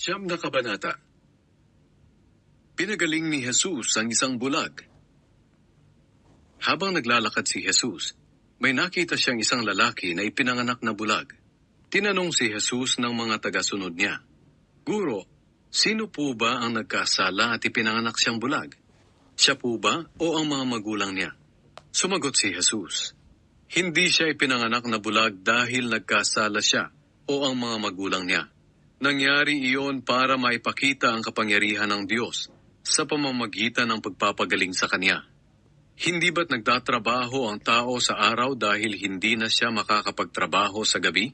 Siyam na kabanata. Pinagaling ni Jesus ang isang bulag. Habang naglalakad si Jesus, may nakita siyang isang lalaki na ipinanganak na bulag. Tinanong si Jesus ng mga tagasunod niya, Guro, sino po ba ang nagkasala at ipinanganak siyang bulag? Siya po ba o ang mga magulang niya? Sumagot si Jesus, Hindi siya ipinanganak na bulag dahil nagkasala siya o ang mga magulang niya. Nangyari iyon para maipakita ang kapangyarihan ng Diyos sa pamamagitan ng pagpapagaling sa Kanya. Hindi ba't nagtatrabaho ang tao sa araw dahil hindi na siya makakapagtrabaho sa gabi?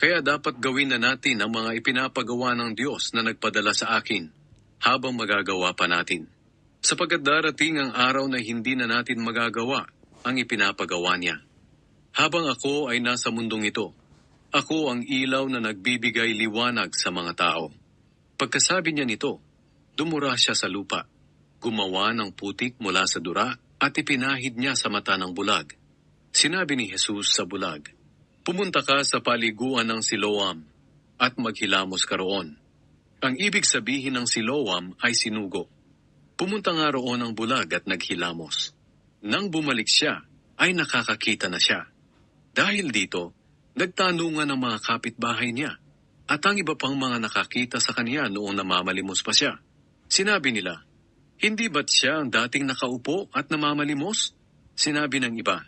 Kaya dapat gawin na natin ang mga ipinapagawa ng Diyos na nagpadala sa akin habang magagawa pa natin. Sapagkat darating ang araw na hindi na natin magagawa ang ipinapagawa niya. Habang ako ay nasa mundong ito, ako ang ilaw na nagbibigay liwanag sa mga tao. Pagkasabi niya nito, dumura siya sa lupa, gumawa ng putik mula sa dura at ipinahid niya sa mata ng bulag. Sinabi ni Jesus sa bulag, Pumunta ka sa paliguan ng Siloam at maghilamos ka roon. Ang ibig sabihin ng Siloam ay sinugo. Pumunta nga roon ang bulag at naghilamos. Nang bumalik siya, ay nakakakita na siya. Dahil dito, nagtanungan ang mga kapitbahay niya at ang iba pang mga nakakita sa kanya noong namamalimos pa siya. Sinabi nila, Hindi ba't siya ang dating nakaupo at namamalimos? Sinabi ng iba,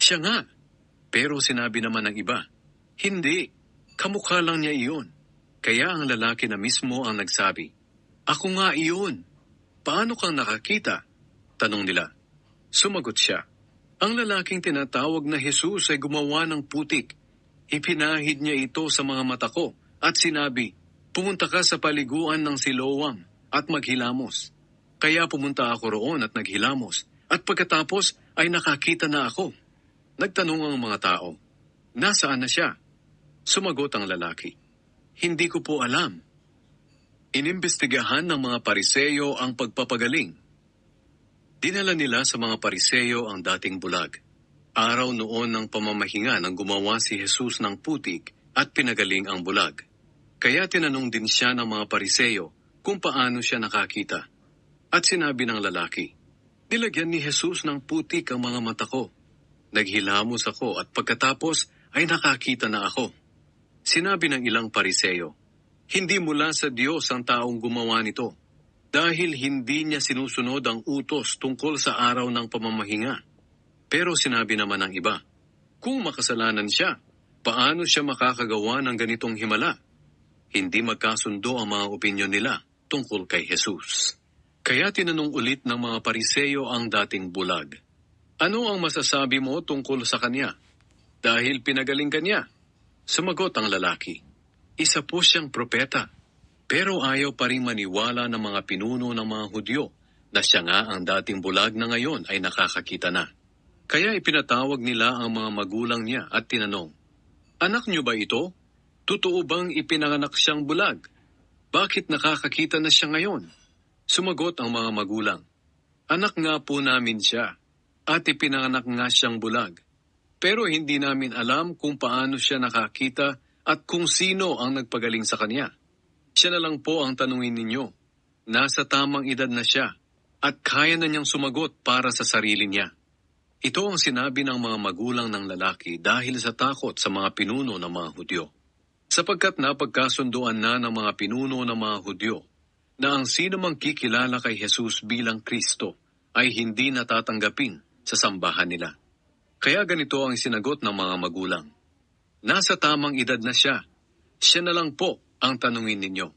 Siya nga. Pero sinabi naman ng iba, Hindi, kamukha lang niya iyon. Kaya ang lalaki na mismo ang nagsabi, Ako nga iyon. Paano kang nakakita? Tanong nila. Sumagot siya, Ang lalaking tinatawag na Jesus ay gumawa ng putik. Ipinahid niya ito sa mga mata ko at sinabi, Pumunta ka sa paliguan ng Siloam at maghilamos. Kaya pumunta ako roon at naghilamos at pagkatapos ay nakakita na ako. Nagtanong ang mga tao, Nasaan na siya? Sumagot ang lalaki, Hindi ko po alam. Inimbestigahan ng mga pariseyo ang pagpapagaling. Dinala nila sa mga pariseyo ang dating bulag. Araw noon ng pamamahinga nang gumawa si Jesus ng putik at pinagaling ang bulag. Kaya tinanong din siya ng mga pariseyo kung paano siya nakakita. At sinabi ng lalaki, Nilagyan ni Jesus ng putik ang mga mata ko. Naghilamos ako at pagkatapos ay nakakita na ako. Sinabi ng ilang pariseyo, Hindi mula sa Diyos ang taong gumawa nito dahil hindi niya sinusunod ang utos tungkol sa araw ng pamamahinga. Pero sinabi naman ng iba, Kung makasalanan siya, paano siya makakagawa ng ganitong himala? Hindi magkasundo ang mga opinyon nila tungkol kay Jesus. Kaya tinanong ulit ng mga pariseyo ang dating bulag. Ano ang masasabi mo tungkol sa kanya? Dahil pinagaling kanya. Sumagot ang lalaki. Isa po siyang propeta. Pero ayaw pa rin maniwala ng mga pinuno ng mga Hudyo na siya nga ang dating bulag na ngayon ay nakakakita na. Kaya ipinatawag nila ang mga magulang niya at tinanong, Anak niyo ba ito? Totoo bang ipinanganak siyang bulag? Bakit nakakakita na siya ngayon? Sumagot ang mga magulang, Anak nga po namin siya, at ipinanganak nga siyang bulag. Pero hindi namin alam kung paano siya nakakita at kung sino ang nagpagaling sa kanya. Siya na lang po ang tanungin ninyo. Nasa tamang edad na siya at kaya na niyang sumagot para sa sarili niya. Ito ang sinabi ng mga magulang ng lalaki dahil sa takot sa mga pinuno ng mga Hudyo. Sapagkat napagkasunduan na ng mga pinuno ng mga Hudyo na ang sino mang kikilala kay Jesus bilang Kristo ay hindi natatanggapin sa sambahan nila. Kaya ganito ang sinagot ng mga magulang. Nasa tamang edad na siya. Siya na lang po ang tanungin ninyo.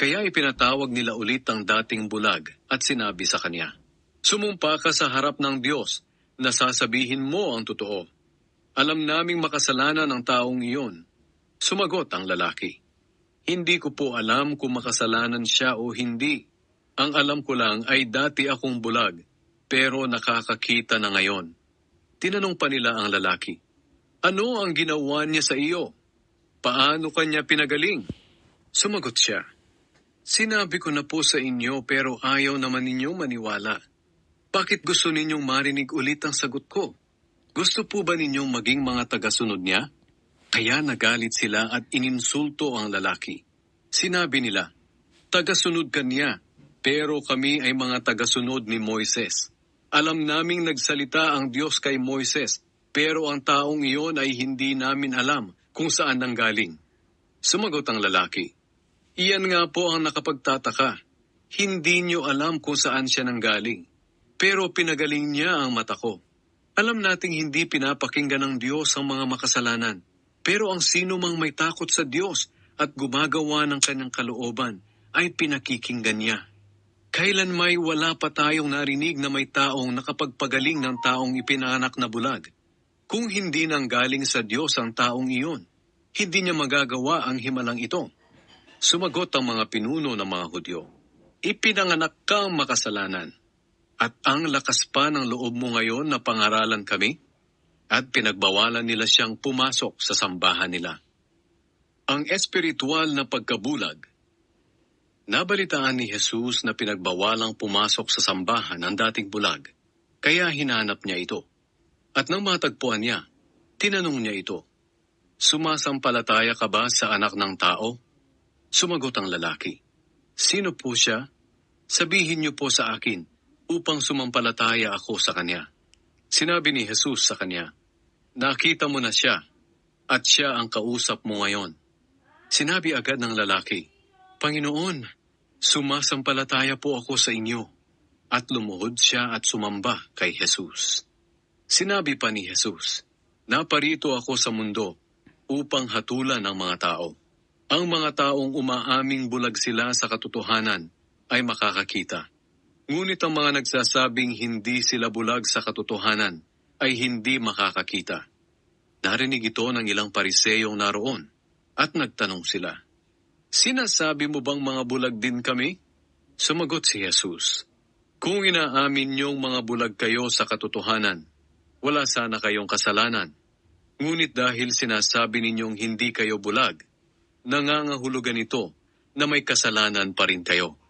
Kaya ipinatawag nila ulit ang dating bulag at sinabi sa kanya, Sumumpa ka sa harap ng Diyos na sasabihin mo ang totoo. Alam naming makasalanan ang taong iyon. Sumagot ang lalaki, Hindi ko po alam kung makasalanan siya o hindi. Ang alam ko lang ay dati akong bulag, pero nakakakita na ngayon. Tinanong pa nila ang lalaki, Ano ang ginawa niya sa iyo? Paano kanya pinagaling? Sumagot siya, Sinabi ko na po sa inyo pero ayaw naman ninyo maniwala. Bakit gusto ninyong marinig ulit ang sagot ko? Gusto po ba ninyong maging mga tagasunod niya? Kaya nagalit sila at ininsulto ang lalaki. Sinabi nila, Tagasunod ka niya, pero kami ay mga tagasunod ni Moises. Alam naming nagsalita ang Diyos kay Moises, pero ang taong iyon ay hindi namin alam kung saan nanggaling. Sumagot ang lalaki, Iyan nga po ang nakapagtataka. Hindi niyo alam kung saan siya nanggaling. Pero pinagaling niya ang mata ko. Alam nating hindi pinapakinggan ng Diyos ang mga makasalanan. Pero ang sino mang may takot sa Diyos at gumagawa ng kanyang kalooban ay pinakikinggan niya. Kailan may wala pa tayong narinig na may taong nakapagpagaling ng taong ipinanak na bulag? Kung hindi nang galing sa Diyos ang taong iyon, hindi niya magagawa ang himalang ito. Sumagot ang mga pinuno ng mga Hudyo, Ipinanganak kang makasalanan, at ang lakas pa ng loob mo ngayon na pangaralan kami? At pinagbawalan nila siyang pumasok sa sambahan nila. Ang espiritual na pagkabulag Nabalitaan ni Jesus na pinagbawalang pumasok sa sambahan ang dating bulag, kaya hinanap niya ito. At nang matagpuan niya, tinanong niya ito, Sumasampalataya ka ba sa anak ng tao? Sumagot ang lalaki, Sino po siya? Sabihin niyo po sa akin, upang sumampalataya ako sa kanya. Sinabi ni Jesus sa kanya, Nakita mo na siya, at siya ang kausap mo ngayon. Sinabi agad ng lalaki, Panginoon, sumasampalataya po ako sa inyo. At lumuhod siya at sumamba kay Jesus. Sinabi pa ni Jesus, Naparito ako sa mundo upang hatulan ang mga tao. Ang mga taong umaaming bulag sila sa katotohanan ay makakakita. Ngunit ang mga nagsasabing hindi sila bulag sa katotohanan ay hindi makakakita. Narinig ito ng ilang pariseyong naroon at nagtanong sila, Sinasabi mo bang mga bulag din kami? Sumagot si Jesus, Kung inaamin niyong mga bulag kayo sa katotohanan, wala sana kayong kasalanan. Ngunit dahil sinasabi ninyong hindi kayo bulag, nangangahulugan ito na may kasalanan pa rin kayo.